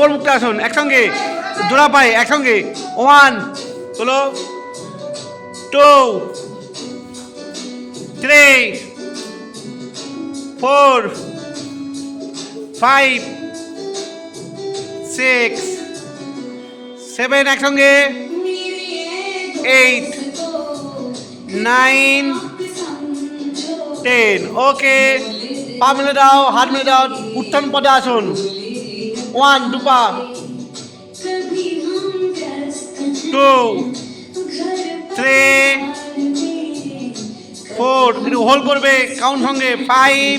মুক্ত আসুন, একসঙ্গে। জোড়া পাই একসঙ্গে। ওয়ান হলো two three four five six seven একসঙ্গে। এইট নাইন টেন ওকে পা মিলে দাও, হাত মিলে দাও, উত্থান পদে আসুন। ওয়ান দুপা টু থ্রি ফোর একটু হোল্ড করবে কাউন্ট সঙ্গে five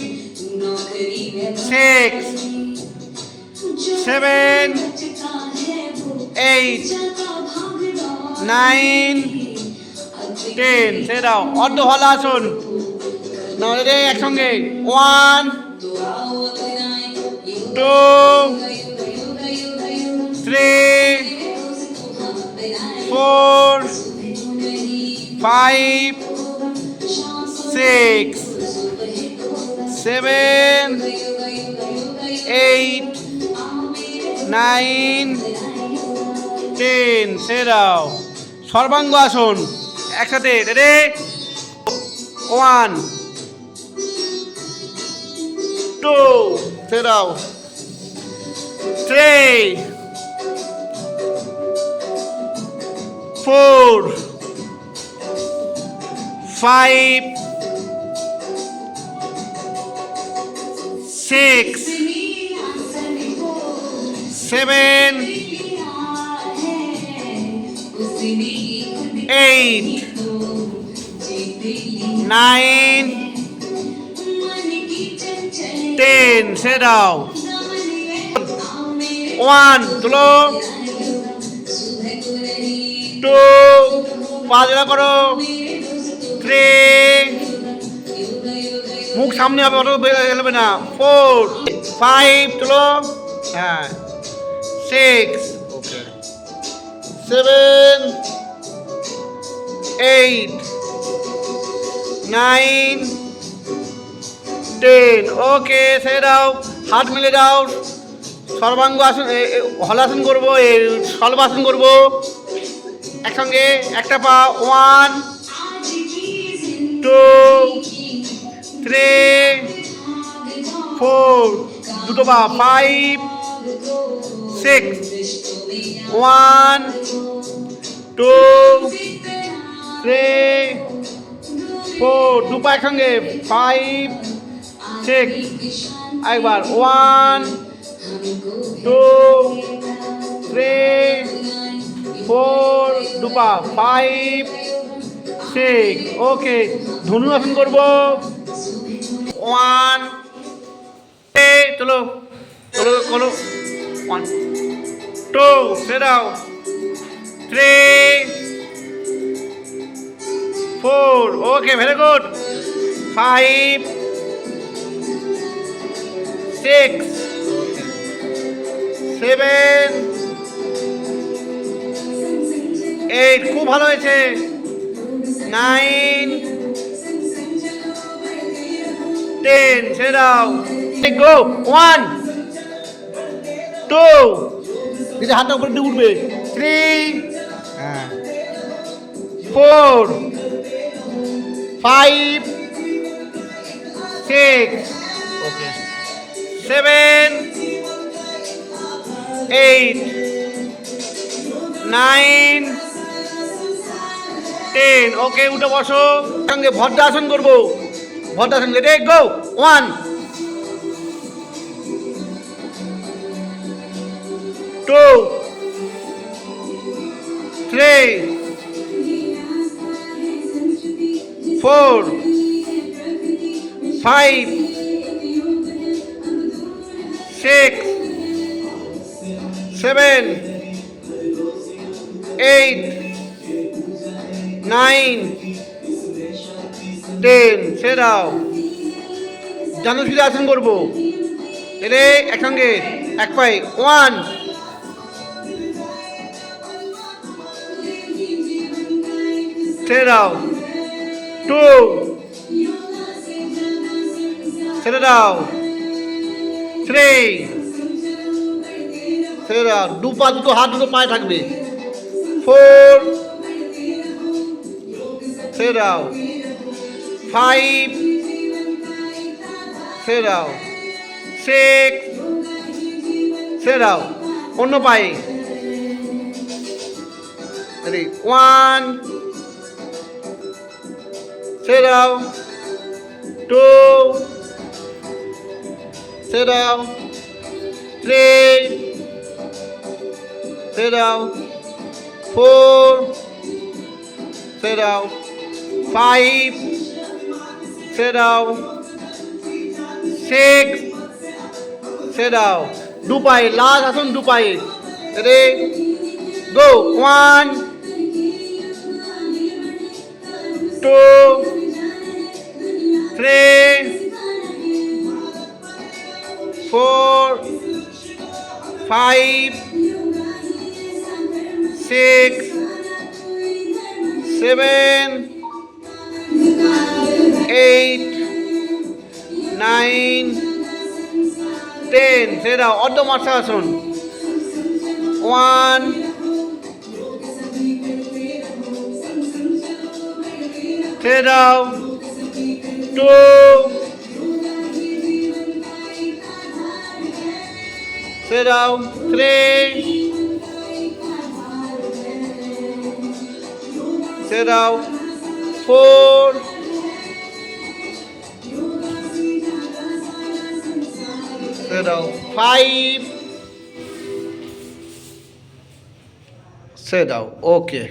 six seven eight nine ten সে দাও অর্ধ হলা আসুন। নাহলে রে একসঙ্গে। One two three four five six seven eight nine ten সে দাও। সর্বাঙ্গ আসুন। একসাথে। রে ওয়ান, টু সে দাও। four, five, six, seven, eight, nine, ten. Sit down. One, two. Two পাঁচ জোড়া করো। থ্রি মুখ সামনে হবে, অত এলবে না। ফোর ফাইভ তুলো। হ্যাঁ। Six seven eight nine ten okay সে দাও। হাত মিলে দাও। সর্বাঙ্গ আসন হলাসন করব সলবাসন করব। একসঙ্গে একটা পা ওয়ান টু থ্রি ফোর দুটো পা five six one two three four দু পা একসঙ্গে ফাইভ সিক্স একবার ওয়ান টু থ্রি ফোর দুপা ফাইভ সিক্স ওকে ধনু আসন করব। ওয়ান এ চলো চলো ওয়ান টু সেটাও three four okay very good five six seven eight খুব ভালো হয়েছে। নাইন টেন ছেড়ে দাও। গো ওয়ান টু দিদি হাতটা উপরে উঠবে। থ্রি হ্যাঁ। Four five six okay seven eight nine ten okay উঠে বসো। সঙ্গে ভদ্রাসন করব। Bhadrasana ready go one two three four five six seven eight nine, ten সে দাও। জানো শুধু আসন করব। এরে একসঙ্গে, এক পাই ওয়ান। ছেড়ে দাও। টু। ছেড়ে দাও। থ্রি। ছেড়ে দাও। দু পা দুটো, হাত দুটো পায়ে থাকবে। ফোর। দাও ফাইভ দাও সিক্স দাও অন্য পায়ে ওয়ান দাও টু দাও থ্রি দাও ফোর ছেড়ে five, sit down, six, sit down. Do last asun do. Ready? Go. One, two, three, four, five, six, seven, eight nine ten সেটা অর্ধ মাসা ওয়ান ছেড়ে দাও টু ছেড়ে দাও থ্রি ছেড়ে দাও ফোর ফাইভ ছেড়ে দাও ওকে